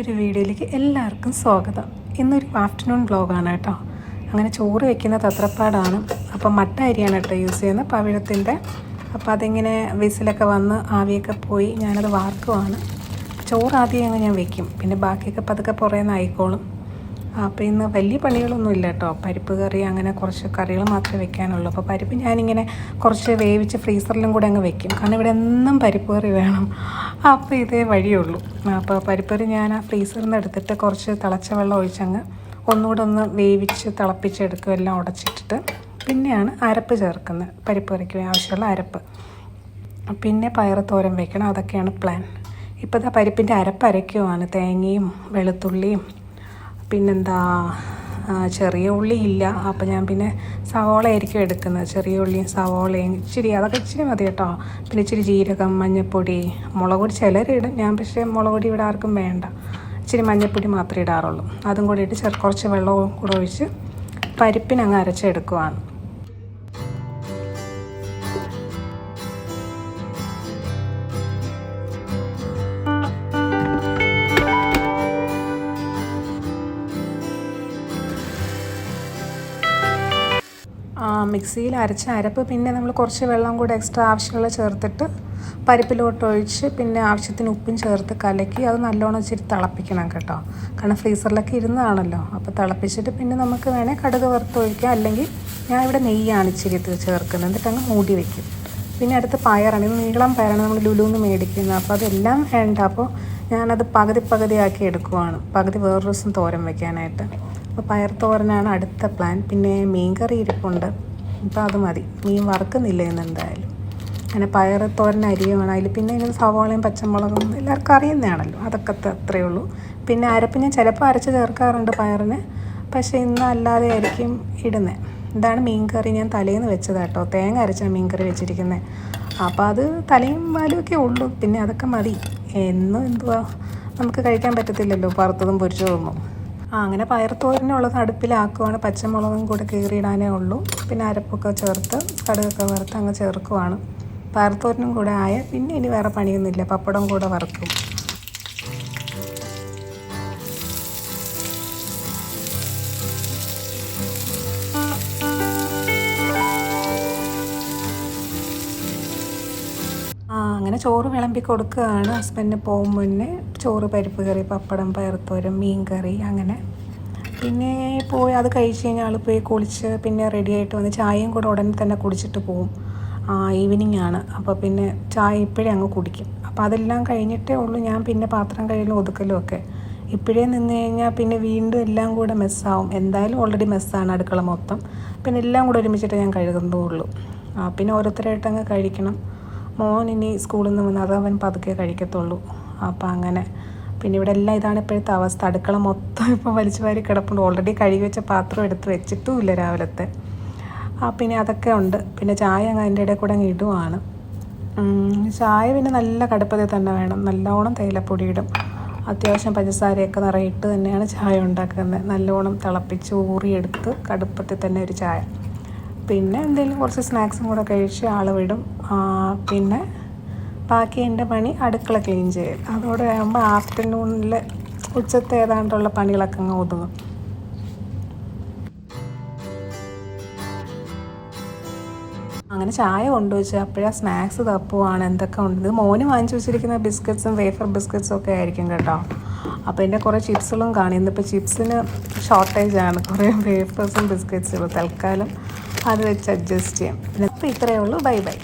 ഒരു വീഡിയോയിലേക്ക് എല്ലാവർക്കും സ്വാഗതം. ഇന്നൊരു ആഫ്റ്റർനൂൺ വ്ളോഗാണ് കേട്ടോ. അങ്ങനെ ചോറ് വെക്കുന്ന തത്രപ്പാടാണ് അപ്പം മട്ട അരിയാണ് കേട്ടോ യൂസ് ചെയ്യുന്നത്. പവിഴത്തിന്റെ. അപ്പോൾ അതിങ്ങനെ വിസിലൊക്കെ വന്ന് ആവിയൊക്കെ പോയി ഞാനത് വാർക്കുവാണ്. ചോറ് ആദ്യം അങ്ങ് ഞാൻ വെക്കും. പിന്നെ ബാക്കിയൊക്കെ പതുക്കെ പുറേന്ന് ആയിക്കോളും. അപ്പോൾ ഇന്ന് വലിയ പണികളൊന്നും ഇല്ല കേട്ടോ. പരിപ്പ് കറി അങ്ങനെ കുറച്ച് കറികൾ മാത്രമേ വെക്കാനുള്ളൂ. അപ്പോൾ പരിപ്പ് ഞാനിങ്ങനെ കുറച്ച് വേവിച്ച് ഫ്രീസറിലും കൂടെ അങ്ങ് വെക്കും. കാരണം ഇവിടെ എന്നും പരിപ്പ് കറി വേണം. അപ്പോൾ ഇതേ വഴിയുള്ളൂ അപ്പോൾ പരിപ്പറി ഞാൻ ആ ഫ്രീസറിൽ നിന്ന് എടുത്തിട്ട് കുറച്ച് തിളച്ച വെള്ളം ഒഴിച്ചങ്ങ് ഒന്നുകൂടെ ഒന്ന് വേവിച്ച് തിളപ്പിച്ചെടുക്കും എല്ലാം ഉടച്ചിട്ടിട്ട് പിന്നെയാണ് അരപ്പ് ചേർക്കുന്നത്. പരിപ്പ് കറിക്ക് ആവശ്യമുള്ള അരപ്പ്. പിന്നെ പയറ് തോരൻ വയ്ക്കണം അതൊക്കെയാണ് പ്ലാൻ ഇപ്പോൾ ഇതാ പരിപ്പിന്റെ അരപ്പ് അരയ്ക്കുവാണ്. തേങ്ങയും വെളുത്തുള്ളിയും. പിന്നെന്താ ചെറിയ ഉള്ളി ഇല്ല. അപ്പോൾ ഞാൻ പിന്നെ സവോള ആയിരിക്കും എടുക്കുന്നത്. ചെറിയ ഉള്ളിയും സവോളയും ഇച്ചിരി അതൊക്കെ ഇച്ചിരി മതി കേട്ടോ. പിന്നെ ഇച്ചിരി ജീരകം മഞ്ഞൾപ്പൊടി മുളക് പൊടി ചിലരിടും ഞാൻ പക്ഷേ മുളക് പൊടി ഇവിടെ ആർക്കും വേണ്ട. ഇച്ചിരി മഞ്ഞൾപ്പൊടി മാത്രമേ ഇടാറുള്ളൂ. അതും കൂടി ഇട്ട് കുറച്ച് വെള്ളവും കൂടെ ഒഴിച്ച് പരിപ്പിനങ്ങ് അരച്ചെടുക്കുവാണ്. മിക്സിയിൽ അരച്ച അരപ്പ് പിന്നെ നമ്മൾ കുറച്ച് വെള്ളം കൂടെ എക്സ്ട്രാ ആവശ്യമുള്ള ചേർത്തിട്ട് പരിപ്പിലോട്ട് ഒഴിച്ച് പിന്നെ ആവശ്യത്തിന് ഉപ്പും ചേർത്ത് കലക്കി അത് നല്ലോണം ഇച്ചിരി തിളപ്പിക്കണം കേട്ടോ. കാരണം ഫ്രീസറിലൊക്കെ ഇരുന്നതാണല്ലോ അപ്പോൾ തിളപ്പിച്ചിട്ട് പിന്നെ നമുക്ക് വേണേൽ കടുക് വറുത്ത് ഒഴിക്കാം. അല്ലെങ്കിൽ ഞാൻ ഇവിടെ നെയ്യാണ് ഇച്ചിരി ചേർക്കുന്നത്. എന്നിട്ട് അങ്ങ് മൂടി വയ്ക്കും പിന്നെ അടുത്ത് പയറാണ്. ഇത് നീളം പയറാണ് നമ്മൾ ലുലുന്ന് മേടിക്കുന്നത്. അപ്പോൾ അതെല്ലാം വേണ്ട. അപ്പോൾ ഞാനത് പകുതി പകുതിയാക്കി എടുക്കുവാണ്. പകുതി വേറൊരു ദിവസം തോരൻ വയ്ക്കാനായിട്ട് അപ്പോൾ പയർ തോരനാണ് അടുത്ത പ്ലാൻ പിന്നെ മീൻ കറി ഇരിപ്പുണ്ട്. അപ്പോൾ അത് മതി. മീൻ വറുക്കുന്നില്ല എന്നെന്തായാലും അങ്ങനെ പയർ തോരൻ അരിയുമാണ് അതിൽ പിന്നെ ഇതിന് സവാളയും പച്ചമുളകും എല്ലാവർക്കും അറിയുന്നതാണല്ലോ. അതൊക്കെ അത്രയേ ഉള്ളൂ. പിന്നെ അരപ്പ് ഞാൻ ചിലപ്പോൾ അരച്ച് ചേർക്കാറുണ്ട് പയറിന്. പക്ഷേ ഇന്ന് അല്ലാതെ ആയിരിക്കും ഇടുന്നത് ഇതാണ് മീൻ കറി ഞാൻ തലേന്ന് വെച്ചത് കേട്ടോ. തേങ്ങ അരച്ചാണ് മീൻ കറി വെച്ചിരിക്കുന്നത് അപ്പോൾ അത് തലയും വാലും ഒക്കെ ഉള്ളൂ. പിന്നെ അതൊക്കെ മതി. എന്നും എന്തുവാ? നമുക്ക് കഴിക്കാൻ പറ്റത്തില്ലല്ലോ. വറുത്തതും പൊരിച്ചതൊന്നും ആ അങ്ങനെ പയർത്തോരനുള്ളത് അടുപ്പിലാക്കുവാണ്. പച്ചമുളകും കൂടെ കീറിയിടാനേ ഉള്ളൂ. പിന്നെ അരപ്പൊക്കെ ചേർത്ത് കടുകൊക്കെ വറുത്ത് അങ്ങ് ചേർക്കുവാണ്. പയർത്തോരനും കൂടെ ആയ പിന്നെ ഇനി വേറെ പണിയൊന്നുമില്ല. പപ്പടം കൂടെ വറുക്കും. അങ്ങനെ ചോറ് വിളമ്പി കൊടുക്കുകയാണ്. ഹസ്ബൻഡിന് പോകും മുന്നേ. ചോറ് പരിപ്പ് കറി പപ്പടം പയർത്തോരം മീൻ കറി അങ്ങനെ. പിന്നെ പോയി അത് കഴിച്ച് കഴിഞ്ഞാൽ പോയി കുളിച്ച് പിന്നെ റെഡി ആയിട്ട് വന്ന് ചായയും കൂടെ ഉടനെ തന്നെ കുടിച്ചിട്ട് പോവും. ഈവനിങ് ആണ്. അപ്പോൾ പിന്നെ ചായ ഇപ്പോഴേ അങ്ങ് കുടിക്കും. അപ്പോൾ അതെല്ലാം കഴിഞ്ഞിട്ടേ ഉള്ളൂ. ഞാൻ പിന്നെ പാത്രം കഴുകലും ഒതുക്കലും ഒക്കെ. ഇപ്പോഴേ നിന്ന് കഴിഞ്ഞാൽ പിന്നെ വീണ്ടും എല്ലാം കൂടെ മെസ്സാവും എന്തായാലും ഓൾറെഡി മെസ്സാണ് അടുക്കള മൊത്തം. പിന്നെ എല്ലാം കൂടെ ഒരുമിച്ചിട്ട് ഞാൻ കഴുകുന്നുള്ളൂ. ആ പിന്നെ ഓരോരുത്തരായിട്ട് അങ്ങ് കഴിക്കണം. മോൻ ഇനി സ്കൂളിൽ നിന്ന് വന്ന് അത് അവൻ പതുക്കെ കഴിക്കത്തുള്ളൂ. അപ്പം അങ്ങനെ. പിന്നെ ഇവിടെ എല്ലാം ഇതാണ് ഇപ്പോഴത്തെ അവസ്ഥ. അടുക്കള മൊത്തം ഇപ്പോൾ വലിച്ചു വാരി കിടപ്പുണ്ട്. ഓൾറെഡി കഴുകി വെച്ച പാത്രം എടുത്ത് വെച്ചിട്ടുമില്ല രാവിലത്തെ. ആ പിന്നെ അതൊക്കെ ഉണ്ട്. പിന്നെ ചായ അങ്ങ് അതിന്റെ ഇടയിൽ കൂടെ അങ്ങ് ഇടുവാണ്. ചായ പിന്നെ നല്ല കടുപ്പത്തിൽ തന്നെ വേണം. നല്ലോണം തേയിലപ്പൊടി ഇടും. അത്യാവശ്യം പഞ്ചസാരയൊക്കെ നിറയിട്ട് തന്നെയാണ് ചായ ഉണ്ടാക്കുന്നത്. നല്ലോണം തിളപ്പിച്ച് ഊറിയെടുത്ത് കടുപ്പത്തിൽ തന്നെ ഒരു ചായ. പിന്നെ എന്തെങ്കിലും കുറച്ച് സ്നാക്സും കൂടെ കഴിച്ച് ആൾ വിടും. പിന്നെ ബാക്കി എന്റെ പണി അടുക്കള ക്ലീൻ ചെയ്യൽ. അതോടെ ആകുമ്പോൾ ആഫ്റ്റർനൂണിൽ ഉച്ചത്തെ ഏതാണ്ടുള്ള പണികളൊക്കെ അങ്ങ് ഒതുങ്ങും. അങ്ങനെ ചായ കൊണ്ടുവച്ച് അപ്പോഴാ സ്നാക്സ് തപ്പുവാണ് എന്തൊക്കെ ഉണ്ട്. മോന് വാങ്ങിച്ചു വെച്ചിരിക്കുന്ന ബിസ്ക്കറ്റ്സും വേഫർ ബിസ്ക്കറ്റ്സും ഒക്കെ ആയിരിക്കും കേട്ടോ. അപ്പോൾ എന്റെ കുറേ ചിപ്സുകളും കാണും. ഇന്നിപ്പോൾ ചിപ്സിന് ഷോർട്ടേജ് ആണ്. കുറേ വേഫേഴ്സും ബിസ്ക്കറ്റ്സും. തൽക്കാലം അത് വെച്ച് അഡ്ജസ്റ്റ് ചെയ്യാം. പിന്നെ ഇത്രയേ ഉള്ളൂ. Bye bye.